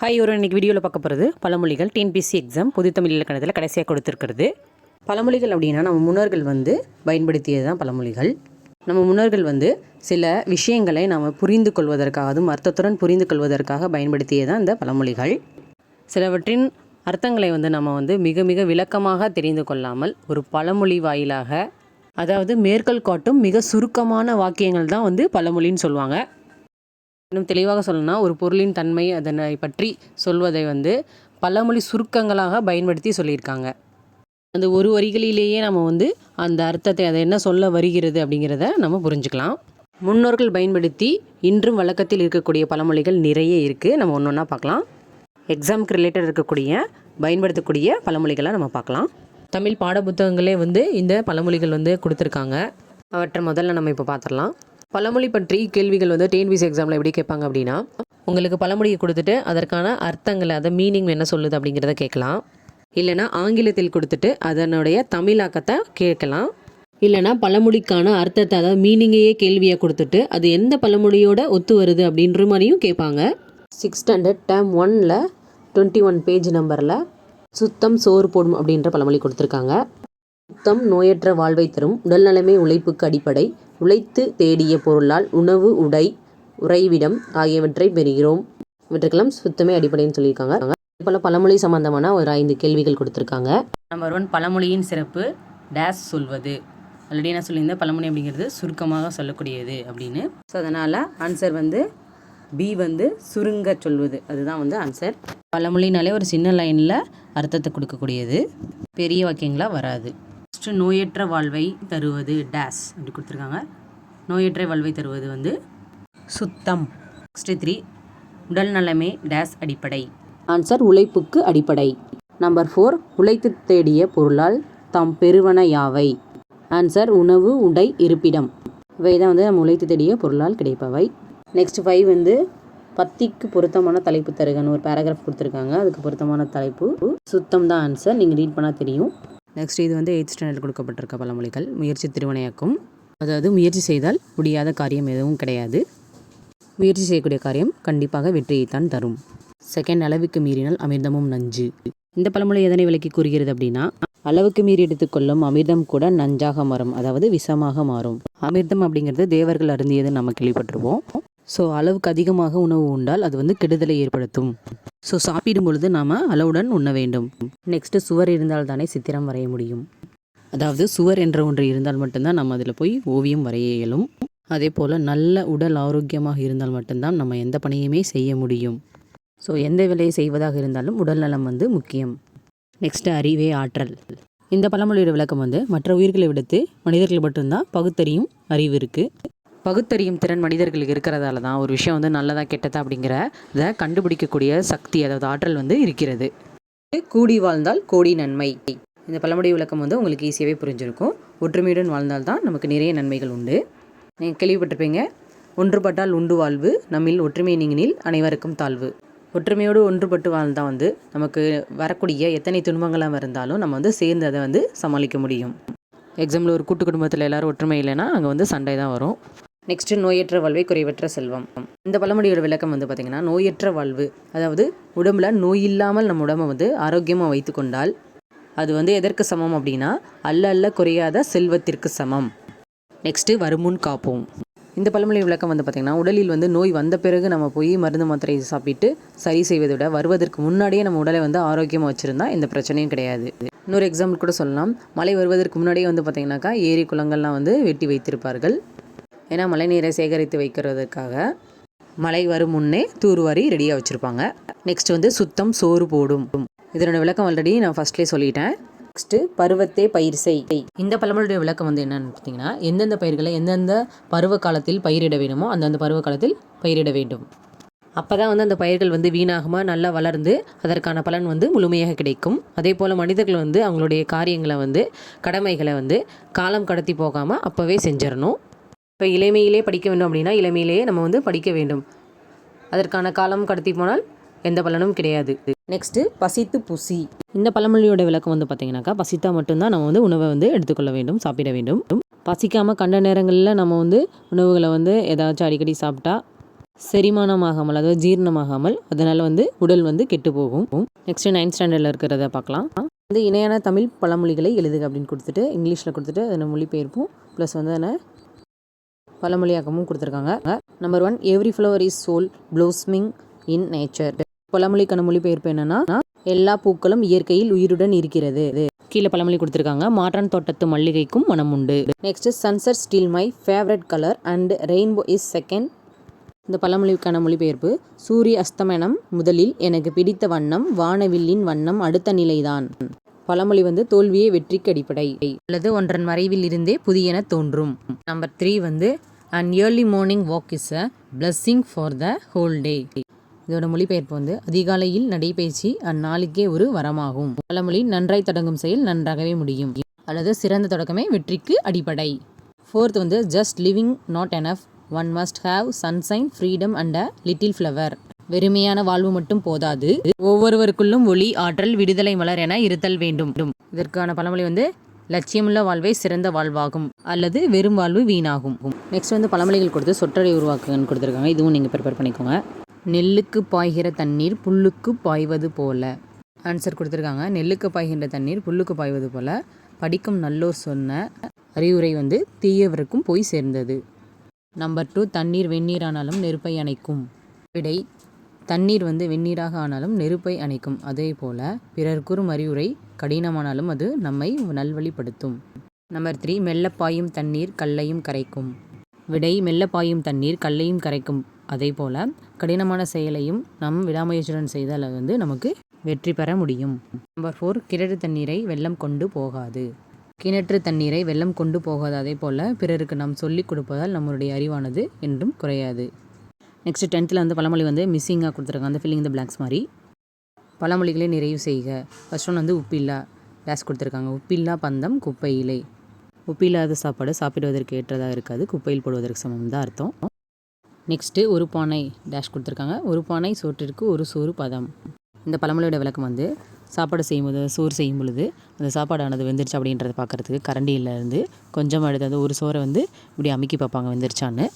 Hi ஒரு இன்றைக்கி வீடியோவில் பார்க்க போகிறது பழமொழிகள் டிஎன்பிசி எக்ஸாம் பொது தமிழ் இலக்கணத்தில் கடைசியாக கொடுத்துருக்கிறது. பழமொழிகள் அப்படின்னா நம்ம முன்னோர்கள் வந்து பயன்படுத்தியது தான் பழமொழிகள். நம்ம முன்னோர்கள் வந்து சில விஷயங்களை நாம் புரிந்து கொள்வதற்காக அதுவும் அர்த்தத்துடன் புரிந்து கொள்வதற்காக பயன்படுத்தியது தான் இந்த பழமொழிகள். சிலவற்றின் அர்த்தங்களை வந்து நம்ம வந்து மிக மிக விளக்கமாக தெரிந்து கொள்ளாமல் ஒரு பழமொழி வாயிலாக அதாவது மேற்கோள் காட்டும் மிக சுருக்கமான வாக்கியங்கள் தான் வந்து பழமொழின்னு சொல்லுவாங்க. இன்னும் தெளிவாக சொல்லணும்னா ஒரு பொருளின் தன்மை அதனை பற்றி சொல்வதை வந்து பழமொழி சுருக்கங்களாக பயன்படுத்தி சொல்லியிருக்காங்க. அந்த ஒரு வரிகளிலேயே நம்ம வந்து அந்த அர்த்தத்தை அதை என்ன சொல்ல வருகிறது அப்படிங்கிறத நம்ம புரிஞ்சுக்கலாம். முன்னோர்கள் பயன்படுத்தி இன்றும் வழக்கத்தில் இருக்கக்கூடிய பழமொழிகள் நிறைய இருக்குது நம்ம ஒன்று ஒன்றா பார்க்கலாம். எக்ஸாமுக்கு ரிலேட்டட் இருக்கக்கூடிய பயன்படுத்தக்கூடிய பழமொழிகளை நம்ம பார்க்கலாம். தமிழ் பாட புத்தகங்களே வந்து இந்த பழமொழிகள் வந்து கொடுத்துருக்காங்க. அவற்றை முதல்ல நம்ம இப்போ பார்த்துடலாம். பழமொழி பற்றி கேள்விகள் வந்து டிஎன்பிசி எக்ஸாமில் எப்படி கேட்பாங்க அப்படின்னா உங்களுக்கு பழமொழியை கொடுத்துட்டு அதற்கான அர்த்தங்களை அதை மீனிங் என்ன சொல்லுது அப்படிங்கிறத கேட்கலாம். இல்லைனா ஆங்கிலத்தில் கொடுத்துட்டு அதனுடைய தமிழாக்கத்தை கேட்கலாம். இல்லைனா பழமொழிக்கான அர்த்தத்தை அதாவது மீனிங்கையே கேள்வியை கொடுத்துட்டு அது எந்த பழமொழியோட ஒத்து வருது அப்படின்ற மாதிரியும் கேட்பாங்க. சிக்ஸ் ஸ்டாண்டர்ட் டேம் ஒனில் டுவெண்ட்டி ஒன் பேஜ் நம்பரில் சுத்தம் சோறு போடும் அப்படின்ற பழமொழி கொடுத்துருக்காங்க. சுத்தம் நோயற்ற வாழ்வை தரும் உடல்நலமே உழைப்புக்கு அடிப்படை உழைத்து தேடிய பொருளால் உணவு உடை உறைவிடம் ஆகியவற்றை பெறுகிறோம். இவற்றுக்கெல்லாம் சுத்தமே அடிப்படைன்னு சொல்லியிருக்காங்க. பல பழமொழி சம்பந்தமான ஒரு ஐந்து கேள்விகள் கொடுத்துருக்காங்க. நம்பர் ஒன் பழமொழியின் சிறப்பு. டேஸ் சொல்வது. ஆல்ரெடி என்ன சொல்லியிருந்தேன் பழமொழி அப்படிங்கிறது சுருக்கமாக சொல்லக்கூடியது அப்படின்னு. ஸோ அதனால் ஆன்சர் வந்து பி வந்து சுருங்க சொல்வது. அதுதான் வந்து ஆன்சர் பழமொழினாலே ஒரு சின்ன லைனில் அர்த்தத்தை கொடுக்கக்கூடியது. பெரிய வாக்கியங்களாக வராது. ஃபஸ்ட்டு நோயற்ற வாழ்வை தருவது டேஸ் அப்படி கொடுத்துருக்காங்க. நோயற்ற வாழ்வை தருவது வந்து சுத்தம். நெக்ஸ்ட் த்ரீ உடல் நலமே டேஸ் அடிப்படை. ஆன்சர் உழைப்புக்கு அடிப்படை. நம்பர் ஃபோர் உழைத்து தேடிய பொருளால் தாம் பெறுவன யாவை? ஆன்சர் உணவு உடை இருப்பிடம். இவை தான் வந்து நம்ம உழைத்து தேடிய பொருளால் கிடைப்பவை. நெக்ஸ்ட் ஃபைவ் வந்து பத்திக்கு பொருத்தமான தலைப்பு தருகன்னு ஒரு பேராகிராஃப் கொடுத்துருக்காங்க. அதுக்கு பொருத்தமான தலைப்பு. சுத்தம் தான் ஆன்சர் நீங்கள் ரீட் பண்ணால் தெரியும். நெக்ஸ்ட் இது வந்து எயிட் ஸ்டாண்டர்ட் கொடுக்கப்பட்டிருக்க பழமொழிகள். முயற்சி திருவினையாக்கும். அதாவது முயற்சி செய்தால் முடியாத காரியம் எதுவும் கிடையாது. முயற்சி செய்யக்கூடிய காரியம் கண்டிப்பாக வெற்றியைத்தான் தரும். செகண்ட் அளவுக்கு மீறினால் அமிர்தமும் நஞ்சு. இந்த பழமொழி எதனை விலக்கி கூறுகிறது அப்படின்னா அளவுக்கு மீறி எடுத்துக்கொள்ளும் அமிர்தம் கூட நஞ்சாக மாறும். அதாவது விஷமாக மாறும். அமிர்தம் அப்படிங்கிறது தேவர்கள் அருந்தியது நம்ம கேள்விப்பட்டிருப்போம். ஸோ அளவுக்கு அதிகமாக உணவு உண்டால் அது வந்து கெடுதலை ஏற்படுத்தும். ஸோ சாப்பிடும் பொழுது நாம் அளவுடன் உண்ண வேண்டும். நெக்ஸ்ட்டு சுவர் இருந்தால் தானே சித்திரம் வரைய முடியும். அதாவது சுவர் என்ற ஒன்று இருந்தால் மட்டும்தான் நம்ம அதில் போய் ஓவியம் வரைய இயலும். அதே போல் நல்ல உடல் ஆரோக்கியமாக இருந்தால் மட்டும்தான் நம்ம எந்த பணியுமே செய்ய முடியும். ஸோ எந்த வேலையை செய்வதாக இருந்தாலும் உடல் நலம் வந்து முக்கியம். நெக்ஸ்ட்டு அறிவே ஆற்றல். இந்த பழமொழியோட விளக்கம் வந்து மற்ற உயிர்களை விடுத்து மனிதர்கள் மட்டும்தான் பகுத்தறியும் அறிவு இருக்குது பகுத்தறியும் திறன் மனிதர்களுக்கு இருக்கிறதால தான் ஒரு விஷயம் வந்து நல்லதா கெட்டதா அப்படிங்கிற இதை கண்டுபிடிக்கக்கூடிய சக்தி அதாவது ஆற்றல் வந்து இருக்கிறது. கூடி வாழ்ந்தால் கோடி நன்மை. இந்த பழமொழி விளக்கம் வந்து உங்களுக்கு ஈஸியாகவே புரிஞ்சிருக்கும். ஒற்றுமையுடன் வாழ்ந்தால் தான் நமக்கு நிறைய நன்மைகள் உண்டு. நீங்கள் கேள்விப்பட்டிருப்பீங்க ஒன்றுபட்டால் உண்டு வாழ்வு நம்மில் ஒற்றுமை நீங்கினில் அனைவருக்கும் தாழ்வு. ஒற்றுமையோடு ஒன்றுபட்டு வாழ்ந்தால் வந்து நமக்கு வரக்கூடிய எத்தனை துன்பங்களாக இருந்தாலும் நம்ம வந்து சேர்ந்து அதை வந்து சமாளிக்க முடியும். எக்ஸாம்பிள் ஒரு கூட்டு குடும்பத்தில் எல்லாரும் ஒற்றுமை இல்லைன்னா அங்கே வந்து சண்டை தான் வரும். நெக்ஸ்ட்டு நோயற்ற வாழ்வை குறைவற்ற செல்வம். இந்த பழமொழியோட விளக்கம் வந்து பார்த்திங்கன்னா நோயற்ற வாழ்வு அதாவது உடம்புல நோய் இல்லாமல் நம்ம உடம்பை வந்து ஆரோக்கியமாக வைத்து கொண்டால் அது வந்து எதற்கு சமம் அப்படின்னா அல்ல அல்ல குறையாத செல்வத்திற்கு சமம். நெக்ஸ்ட்டு வருமுன் காப்போம். இந்த பழமொழி விளக்கம் வந்து பார்த்திங்கன்னா உடலில் வந்து நோய் வந்த பிறகு நம்ம போய் மருந்து மாத்திரை சாப்பிட்டு சரி செய்வதை விட வருவதற்கு முன்னாடியே நம்ம உடலை வந்து ஆரோக்கியமாக வச்சுருந்தா எந்த பிரச்சனையும் கிடையாது. இன்னொரு எக்ஸாம்பிள் கூட சொல்லலாம். மழை வருவதற்கு முன்னாடியே வந்து பார்த்திங்கனாக்கா ஏரி குளங்கள்லாம் வந்து வெட்டி வைத்திருப்பார்கள். ஏன்னா மழை நீரை சேகரித்து வைக்கிறதுக்காக மழை வரும் முன்னே தூர்வாரி ரெடியாக வச்சுருப்பாங்க. நெக்ஸ்ட் வந்து சுத்தம் சோறு போடும். இதனோட விளக்கம் ஆல்ரெடி நான் ஃபர்ஸ்ட்லேயே சொல்லிட்டேன். நெக்ஸ்ட்டு பருவத்தே பயிர் செய். இந்த பழமொழியுடைய விளக்கம் வந்து என்னன்னு பார்த்தீங்கன்னா எந்தெந்த பயிர்களை எந்தெந்த பருவ காலத்தில் பயிரிட வேணுமோ அந்தந்த பருவ காலத்தில் பயிரிட வேண்டும். அப்போ தான் வந்து அந்த பயிர்கள் வந்து வீணாகாமல் நல்லா வளர்ந்து அதற்கான பலன் வந்து முழுமையாக கிடைக்கும். அதே போல் மனிதர்கள் வந்து அவங்களுடைய காரியங்களை வந்து கடமைகளை வந்து காலம் கடத்தி போகாமல் அப்போவே செஞ்சிடணும். இப்போ இளமையிலே படிக்க வேண்டும் அப்படின்னா இளமையிலேயே நம்ம வந்து படிக்க வேண்டும். அதற்கான காலம் கடத்தி போனால் எந்த பலனும் கிடையாது. நெக்ஸ்ட்டு பசித்து புசி. இந்த பழமொழியோட விளக்கம் வந்து பார்த்திங்கனாக்கா பசித்தா மட்டும்தான் நம்ம வந்து உணவை வந்து எடுத்துக்கொள்ள வேண்டும் சாப்பிட வேண்டும். பசிக்காமல் கண்ட நேரங்களில் நம்ம வந்து உணவுகளை வந்து ஏதாச்சும் அடிக்கடி சாப்பிட்டா செரிமானமாகாமல் அதாவது ஜீரணமாகாமல் அதனால் வந்து உடல் வந்து கெட்டு போகும். நெக்ஸ்ட்டு நைன்த் ஸ்டாண்டர்டில் இருக்கிறத பார்க்கலாம். வந்து இணையான தமிழ் பழமொழிகளை எழுதுக அப்படின்னு கொடுத்துட்டு இங்கிலீஷில் கொடுத்துட்டு அதை மொழிபெயர்ப்போம் ப்ளஸ் வந்து அதனை பழமொழியாகவும் கொடுத்துருக்காங்க. Number one every flower is soul blossoming in nature பழமொழிக்கான மொழிபெயர்ப்பு என்னன்னா எல்லா பூக்களும் இயற்கையில் உயிருடன் இருக்கிறது. கீழே பழமொழி கொடுத்துருக்காங்க. மாற்றான் தோட்டத்து மல்லிகைக்கும் மனம் உண்டு. Next sunset still my favourite colour and rainbow is second இந்த பழமொழிக்கான மொழிபெயர்ப்பு சூரிய அஸ்தமனம் முதலில் எனக்கு பிடித்த வண்ணம் வானவில்லின் வண்ணம் அடுத்த நிலைதான். பழமொழி வந்து தோல்வியே வெற்றிக்கு அடிப்படை. அல்லது ஒன்றன் மறைவில் இருந்தே புதியன தோன்றும். நம்பர் த்ரீ வந்து an early morning walk is a blessing for the whole day இதோட மொழிபெயர்ப்பு வந்து அதிகாலையில் நடைபயிற்சி அந்நாளுக்கே ஒரு வரமாகும். பழமொழி நன்றாய் தொடங்கும் செயல் நன்றாகவே முடியும். அல்லது சிறந்த தொடக்கமே வெற்றிக்கு அடிப்படை. ஃபோர்த் வந்து just living not enough one must have sunshine freedom and a little flower வெறுமையான வாழ்வு மட்டும் போதாது. ஒவ்வொருவருக்குள்ளும் ஒளி ஆற்றல் விடுதலை மலர் என இருத்தல் வேண்டும். இதற்கான பழமொழி வந்து லட்சியமுள்ள வாழ்வே சிறந்த வாழ்வாகும் அல்லது வெறும் வாழ்வு வீணாகும். நெக்ஸ்ட் வந்து பழமொழிகள் கொடுத்து சொற்றொடை உருவாக்குன்னு கொடுத்துருக்காங்க. இதுவும் நீங்கள் ப்ரிப்பேர் பண்ணிக்கோங்க. நெல்லுக்கு பாய்கிற தண்ணீர் புல்லுக்கு பாய்வது போல. ஆன்சர் கொடுத்துருக்காங்க. நெல்லுக்கு பாய்கின்ற தண்ணீர் புல்லுக்கு பாய்வது போல. படிக்கும் நல்லோர் சொன்ன அறிவுரை வந்து தீயவருக்கும் போய் சேர்ந்தது. நம்பர் டூ தண்ணீர் வெந்நீரானாலும் நெருப்பை அணைக்கும். விடை தண்ணீர் வந்து வெந்நீராக ஆனாலும் நெருப்பை அணைக்கும். அதே போல பிறர் கூறும் அறிவுரை கடினமானாலும் அது நம்மை நல்வழிப்படுத்தும். நம்பர் த்ரீ மெல்லப்பாயும் தண்ணீர் கல்லையும் கரைக்கும். விடை மெல்லப்பாயும் தண்ணீர் கல்லையும் கரைக்கும். அதே போல கடினமான செயலையும் நம் விடாமுயற்சியுடன் செய்தால் அது வந்து நமக்கு வெற்றி பெற முடியும். நம்பர் ஃபோர் கிணறு தண்ணீரை வெள்ளம் கொண்டு போகாது. கிணற்று தண்ணீரை வெள்ளம் கொண்டு போகாது. அதே போல் பிறருக்கு நாம் சொல்லிக் கொடுப்பதால் நம்மளுடைய அறிவானது என்றும் குறையாது. நெக்ஸ்ட் டென்த்தில் வந்து பழமொழி வந்து மிஸ்ஸிங்காக கொடுத்துருக்காங்க. அந்த ஃபில்லிங் த பிளாங்க்ஸ் மாதிரி. பழமொழிகளை நிறைவு செய்க. ஃபர்ஸ்ட் ஒன் வந்து உப்பில்லா டேஸ் கொடுத்துருக்காங்க. உப்பில்லா பந்தம் குப்பையிலே உப்பில்லாத சாப்பாடு சாப்பிடுவதற்கு ஏற்றதாக இருக்காது. குப்பையில் போடுவதற்கு சமம் தான் அர்த்தம். நெக்ஸ்ட்டு ஒரு பானை டேஷ் கொடுத்துருக்காங்க. ஒரு பானை சோற்றிற்கு ஒரு சோறு பதம். இந்த பழமொழியோட விளக்கம் வந்து சாப்பாடு செய்யும்போது சோறு செய்யும் பொழுது அந்த சாப்பாடானது வெந்துருச்சு அப்படின்றத பார்க்குறதுக்கு கரண்டியிலேருந்து கொஞ்சமாக எடுத்து அந்த ஒரு சோறை வந்து இப்படி அமுக்கி பார்ப்பாங்க வெந்துருச்சான்னு.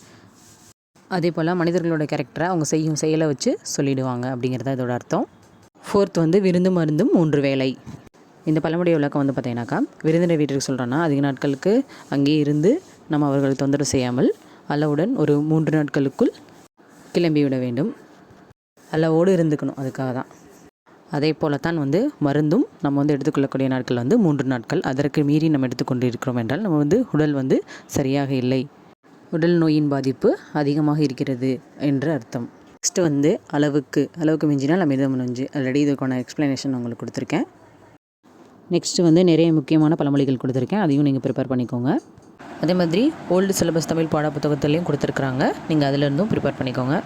அதே போல் மனிதர்களோட கேரக்டரை அவங்க செய்யும் செயலை வச்சு சொல்லிடுவாங்க அப்படிங்கிறது இதோட அர்த்தம். ஃபோர்த் வந்து விருந்து மருந்தும் மூன்று வேலை இந்த பழமுடைய விளக்கம் வந்து பார்த்தீங்கன்னாக்கா விருந்தினர் வீட்டுக்கு சொல்கிறோன்னா அதிக நாட்களுக்கு அங்கேயே இருந்து நம்ம அவர்களை தொந்தரவு செய்யாமல் அளவுடன் ஒரு மூன்று நாட்களுக்குள் கிளம்பி விட வேண்டும். அளவோடு இருந்துக்கணும் அதுக்காக தான். அதே போலத்தான் வந்து மருந்தும் நம்ம வந்து எடுத்துக்கொள்ளக்கூடிய நாட்கள் வந்து மூன்று நாட்கள். அதற்கு மீறி நம்ம எடுத்துக்கொண்டு இருக்கிறோம் என்றால் நம்ம வந்து உடல் வந்து சரியாக இல்லை. உடல் நோயின் பாதிப்பு அதிகமாக இருக்கிறது என்று அர்த்தம். நெக்ஸ்ட்டு வந்து அளவுக்கு அளவுக்கு மிஞ்சினால் அமிர்தம் நொஞ்சு ஆல்ரெடி இதுக்கான எக்ஸ்ப்ளனேஷன் உங்களுக்கு கொடுத்துருக்கேன். நெக்ஸ்ட்டு வந்து நிறைய முக்கியமான பழமொழிகள் கொடுத்துருக்கேன். அதையும் நீங்கள் ப்ரிப்பேர் பண்ணிக்கோங்க. அதே மாதிரி ஓல்டு சிலபஸ் தமிழ் பாட புத்தகத்துலேயும் கொடுத்துருக்குறாங்க நீங்கள் அதிலிருந்தும் ப்ரிப்பேர் பண்ணிக்கோங்க.